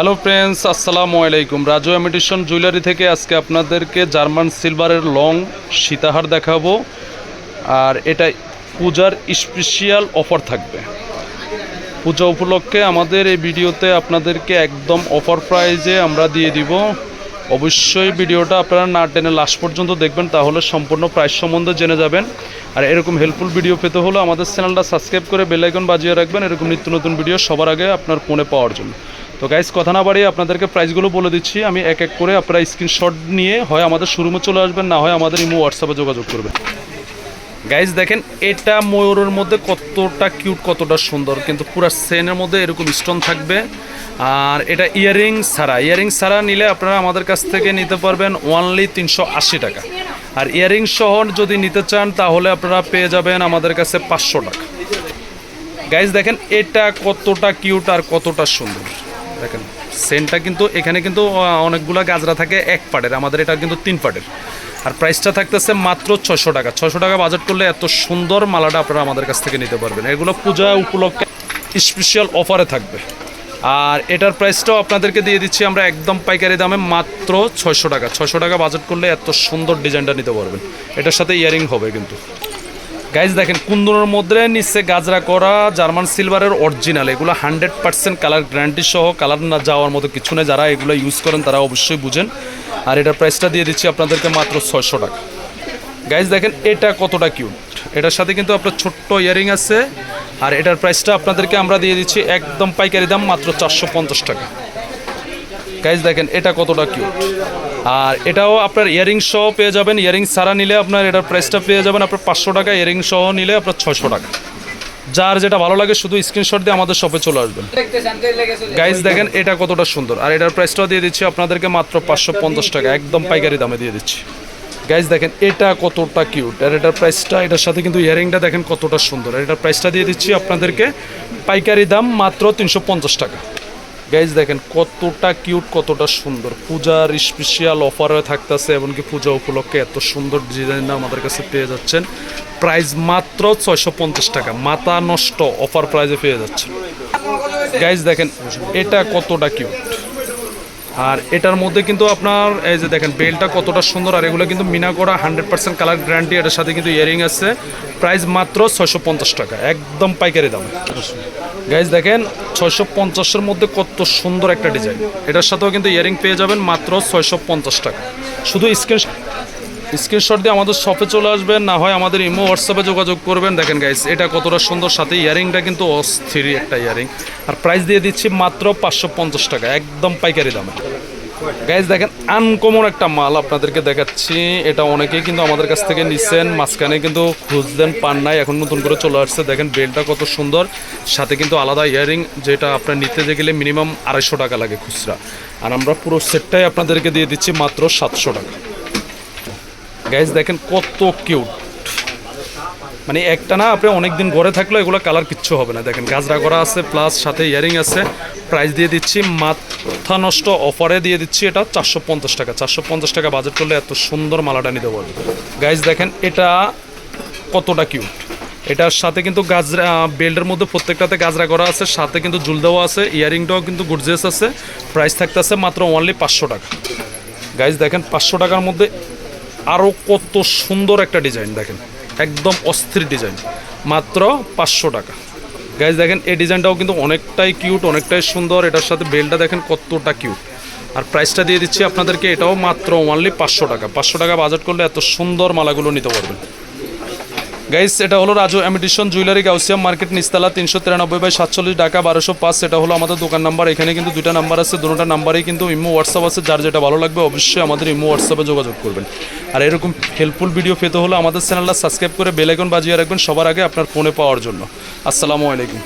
Hello friends আসসালামু আলাইকুম Raju imitation jewellery থেকে আজকে আপনাদেরকে জার্মান সিলভারের লং সীতাহার দেখাবো। আর এটা পূজার স্পেশাল অফার থাকবে। পূজা উপলক্ষে আমাদের এই ভিডিওতে আপনাদেরকে একদম অফার প্রাইজে আমরা দিয়ে দিব। অবশ্যই ভিডিওটা আপনারা না টেনে লাস্ট পর্যন্ত দেখবেন, তাহলে সম্পূর্ণ প্রাইস সম্বন্ধে জেনে যাবেন। আর এরকম হেল্পফুল ভিডিও পেতে হলে আমাদের চ্যানেলটা সাবস্ক্রাইব করে বেলাইকন বাজিয়ে রাখবেন। এরকম নিত্য নতুন ভিডিও সবার আগে আপনার ফোনে পাওয়ার জন্য। তো গাইজ কথা না বাড়িয়ে আপনাদেরকে প্রাইসগুলো বলে দিচ্ছি। আমি এক এক করে আপনারা স্ক্রিনশট নিয়ে হয় আমাদের শোরুমে চলে আসবেন, না হয় আমাদের ইমো হোয়াটসঅ্যাপে যোগাযোগ করবেন। গাইজ দেখেন, এটা ময়ূরের মধ্যে কতটা কিউট কতটা সুন্দর। কিন্তু পুরো সেনের মধ্যে এরকম স্টোন থাকবে। আর এটা ইয়ারিং ছাড়া। ইয়ারিং ছাড়া নিলে আপনারা আমাদের কাছ থেকে নিতে পারবেন ওনলি তিনশো আশি টাকা। আর ইয়ারিং সহ যদি নিতে চান, তাহলে আপনারা পেয়ে যাবেন আমাদের কাছে পাঁচশো টাকা। গাইজ দেখেন, এটা কতটা কিউট আর কতটা সুন্দর। দেখেন, সেন্টটা কিন্তু এখানে কিন্তু অনেকগুলা গাজরা থাকে এক পাটের আমাদের এটা কিন্তু তিন পাটের আর প্রাইসটা থাকতেছে মাত্র ছশো টাকা। ছশো টাকা বাজেট করলে এত সুন্দর মালাটা আপনারা আমাদের কাছ থেকে নিতে পারবেন। এগুলো পূজা উপলক্ষে স্পেশাল অফারে থাকবে। আর এটার প্রাইসটাও আপনাদেরকে দিয়ে দিচ্ছি আমরা একদম পাইকারি দামে মাত্র ছয়শো টাকা। ছয়শো টাকা বাজেট করলে এত সুন্দর ডিজাইনটা নিতে পারবেন। এটার সাথে ইয়ারিং হবে কিন্তু। গাইজ দেখেন, কুন্দনের মধ্যে নিচে গাজরা করা, জার্মান সিলভারের অরিজিনাল এগুলো হান্ড্রেড পার্সেন্ট কালার গ্যারান্টি সহ কালার না যাওয়ার মতো কিছু নেই। যারা এগুলো ইউজ করেন, তারা অবশ্যই বুঝেন। আর এটার প্রাইসটা দিয়ে দিচ্ছি আপনাদেরকে মাত্র ছয়শো টাকা। গাইজ দেখেন, এটা কতটা কিউট এটার সাথে কিন্তু আপনার ছোট্ট ইয়ারিং আছে। আর এটার প্রাইসটা আপনাদেরকে আমরা দিয়ে দিচ্ছি একদম পাইকারি দাম, মাত্র চারশো পঞ্চাশ টাকা। গাইজ দেখেন, এটা কতটা কিউট আর এটাও আপনার ইয়ারিং সহ পেয়ে যাবেন। ইয়ারিং ছাড়া নিলে আপনার এটার প্রাইসটা পেয়ে যাবেন। আপনার পাঁচশো টাকা ইয়ারিং সহ নিলে আপনার ছয়শো টাকা। যার যেটা ভালো লাগে শুধু স্ক্রিনশট দিয়ে আমাদের শপে চলে আসবেন। গাইজ দেখেন এটা কতটা সুন্দর। আর এটার প্রাইসটাও দিয়ে দিচ্ছি আপনাদেরকে মাত্র পাঁচশো পঞ্চাশ টাকা। একদম পাইকারি দামে দিয়ে দিচ্ছি। গাইজ দেখেন এটা কতটা কিউট আর এটার প্রাইসটা এটার সাথে কিন্তু ইয়ারিংটা দেখেন কতটা সুন্দর। আর এটার প্রাইসটা দিয়ে দিচ্ছি আপনাদেরকে পাইকারি দাম মাত্র তিনশো পঞ্চাশ টাকা। গাইজ দেখেন কতটা কিউট কতটা সুন্দর। পূজার স্পেশাল অফারে থাকতেছে, এমনকি পূজা উপলক্ষে এত সুন্দর ডিজাইন আমাদের কাছে পেয়ে যাচ্ছেন। প্রাইস মাত্র ছয়শো পঞ্চাশ টাকা। মাথা নষ্ট অফার প্রাইজে পেয়ে যাচ্ছেন। গাইজ দেখেন এটা কতটা কিউট আর এটার মধ্যে কিন্তু আপনার, এই যে দেখেন, বেলটা কতটা সুন্দর, আর এগুলো কিন্তু মিনা করা হান্ড্রেড পার্সেন্ট কালার গ্যারান্টি এটার সাথে কিন্তু ইয়ারিং আছে। প্রাইস মাত্র ছয়শো পঞ্চাশ টাকা। একদম পাইকারি দাম। গাইজ দেখেন, ছয়শো পঞ্চাশের মধ্যে কত সুন্দর একটা ডিজাইন এটার সাথেও কিন্তু ইয়ারিং পেয়ে যাবেন মাত্র ছয়শো পঞ্চাশ টাকা। শুধু স্ক্রিন স্ক্রিনশট দিয়ে আমাদের শপে চলে আসবেন, না হয় আমাদের ইমো হোয়াটসঅ্যাপে যোগাযোগ করবেন। দেখেন গাইজ এটা কতটা সুন্দর। সাথে ইয়ারিংটা কিন্তু অস্থির একটা ইয়ারিং আর প্রাইস দিয়ে দিচ্ছি মাত্র পাঁচশো পঞ্চাশ টাকা, একদম পাইকারি দামে। গাইজ দেখেন আনকমন একটা মাল আপনাদেরকে দেখাচ্ছি। এটা অনেকেই কিন্তু আমাদের কাছ থেকে নিচ্ছেন মাঝখানে কিন্তু খুঁজলেন পান নাই, এখন নতুন করে চলে আসছে। দেখেন, বেলটা কত সুন্দর, সাথে কিন্তু আলাদা ইয়ারিং, যেটা আপনার নিতে গেলে মিনিমাম আড়াইশো টাকা লাগে খুচরা। আর আমরা পুরো সেটটাই আপনাদেরকে দিয়ে দিচ্ছি মাত্র সাতশো টাকা। গাইজ দেখেন, কত কিউট মানে একটা না, আপনি অনেক দিন ঘরে থাকলেও এগুলো কালার কিচ্ছু হবে না। দেখেন গাজরা করা আছে প্লাস সাথে ইয়ারিং আছে। প্রাইস দিয়ে দিচ্ছি, মাথা নষ্ট অফারে দিয়ে দিচ্ছি, এটা চারশো পঞ্চাশ টাকা। চারশো পঞ্চাশ টাকা বাজেট করলে এত সুন্দর মালাটা নিতে পারবে। গাইজ দেখেন, এটা কতটা কিউট এটার সাথে কিন্তু গাজরা বেল্টের মধ্যে প্রত্যেকটাতে গাজরা করা আছে, সাথে কিন্তু জুল দেওয়া আছে, ইয়ারিংটাও কিন্তু গুডজেস আছে। প্রাইস থাকতেছে মাত্র অনলি পাঁচশো টাকা। গাইজ দেখেন, পাঁচশো টাকার মধ্যে আরও কত সুন্দর একটা ডিজাইন দেখেন। একদম অস্থির ডিজাইন মাত্র পাঁচশো টাকা। গাইজ দেখেন, এই ডিজাইনটাও কিন্তু অনেকটাই কিউট অনেকটাই সুন্দর। এটার সাথে বেলটা দেখেন কতটা কিউট আর প্রাইসটা দিয়ে দিচ্ছি আপনাদেরকে, এটাও মাত্র ওনলি পাঁচশো টাকা। পাঁচশো টাকা বাজেট করলে এত সুন্দর মালাগুলো নিতে পারবেন। গাইস, এটা হলো রাজু এমিটিশন জুয়েলারি গাউসিয়াম মার্কেট নিস্তালা তিনশো তিরানব্বই বাই সাতচল্লিশ ঢাকা বারোশো পাঁচ। এটা হলো আমাদের দোকান নাম্বার। এখানে কিন্তু দুটা নাম্বার আছে দুটা নাম্বারেই কিন্তু ইমো, হোয়াটসঅ্যাপ আছে। যার যেটা ভালো লাগবে অবশ্যই আমাদের ইমো, হোয়াটসঅ্যাপে যোগাযোগ করবেন। আর এরকম হেল্পফুল ভিডিও পেতে হলে আমাদের চ্যানেলটা সাবস্ক্রাইব করে বেলাইকন বাজিয়ে রাখবেন সবার আগে আপনার ফোনে পাওয়ার জন্য। আসসালামু আলাইকুম।